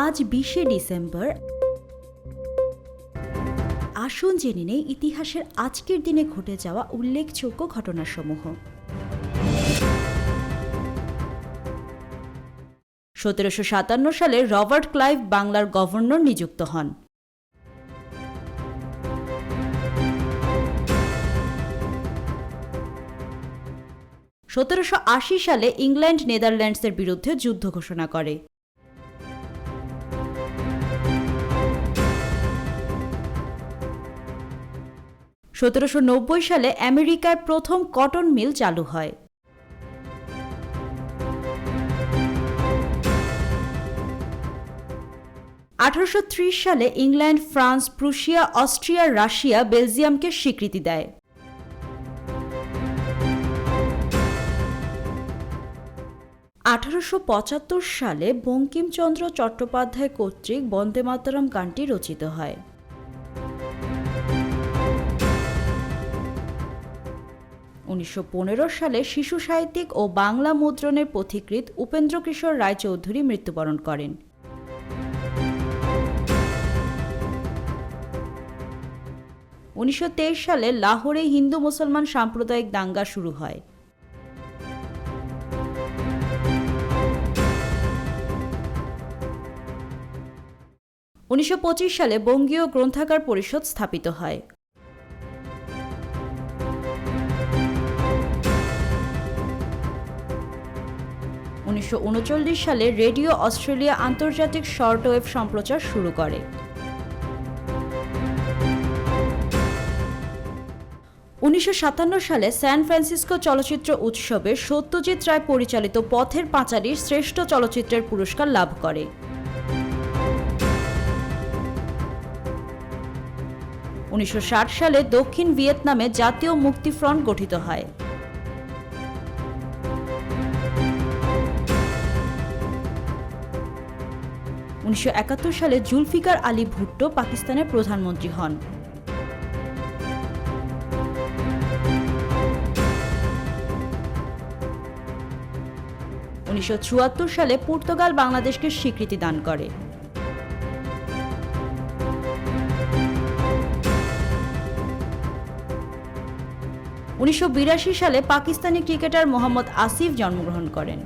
আজ বিশে ডিসেম্বর। আসুন জেনে নেই ইতিহাসের আজকের দিনে ঘটে যাওয়া উল্লেখযোগ্য ঘটনাসমূহ। সতেরোশো সাতান্ন সালে রবার্ট ক্লাইভ বাংলার গভর্নর নিযুক্ত হন। সতেরোশো আশি সালে ইংল্যান্ড নেদারল্যান্ডসের বিরুদ্ধে যুদ্ধ ঘোষণা করে। সতেরোশো নব্বই সালে আমেরিকায় প্রথম কটন মিল চালু হয়। আঠারোশো ত্রিশ সালে England, France, Prussia, Austria, Russia, বেলজিয়ামকে স্বীকৃতি দেয়। আঠারোশো পঁচাত্তর সালে বঙ্কিমচন্দ্র চট্টোপাধ্যায় কর্তৃক বন্দে মাতরম গানটি রচিত হয়। উনিশশো সালে শিশু সাহিত্যিক ও বাংলা মুদ্রণের পথিকৃৎ উপেন্দ্র কিশোর রায়চৌধুরী মৃত্যুবরণ করেন। উনিশশো তেইশ সালে লাহোরে হিন্দু মুসলমান সাম্প্রদায়িক দাঙ্গা শুরু হয়। উনিশশো পঁচিশ সালে বঙ্গীয় গ্রন্থাগার পরিষদ স্থাপিত হয়। উনিশশো উনচল্লিশ সালে রেডিও অস্ট্রেলিয়া আন্তর্জাতিক শর্টওয়েভ সম্প্রচার শুরু করে। উনিশশো সাতান্ন সালে স্যান ফ্রান্সিসকো চলচ্চিত্র উৎসবে সত্যজিৎ রায় পরিচালিত পথের পাঁচালী শ্রেষ্ঠ চলচ্চিত্রের পুরস্কার লাভ করে। উনিশশো ষাট সালে দক্ষিণ ভিয়েতনামে জাতীয় মুক্তি ফ্রন্ট গঠিত হয়। উনিশশো সালে জুলফিকার আলী ভুট্টো পাকিস্তানের প্রধানমন্ত্রী হন। উনিশশো সালে পর্তুগাল বাংলাদেশকে স্বীকৃতি দান করে। উনিশশো বিরাশি সালে পাকিস্তানি ক্রিকেটার মোহাম্মদ আসিফ জন্মগ্রহণ করেন।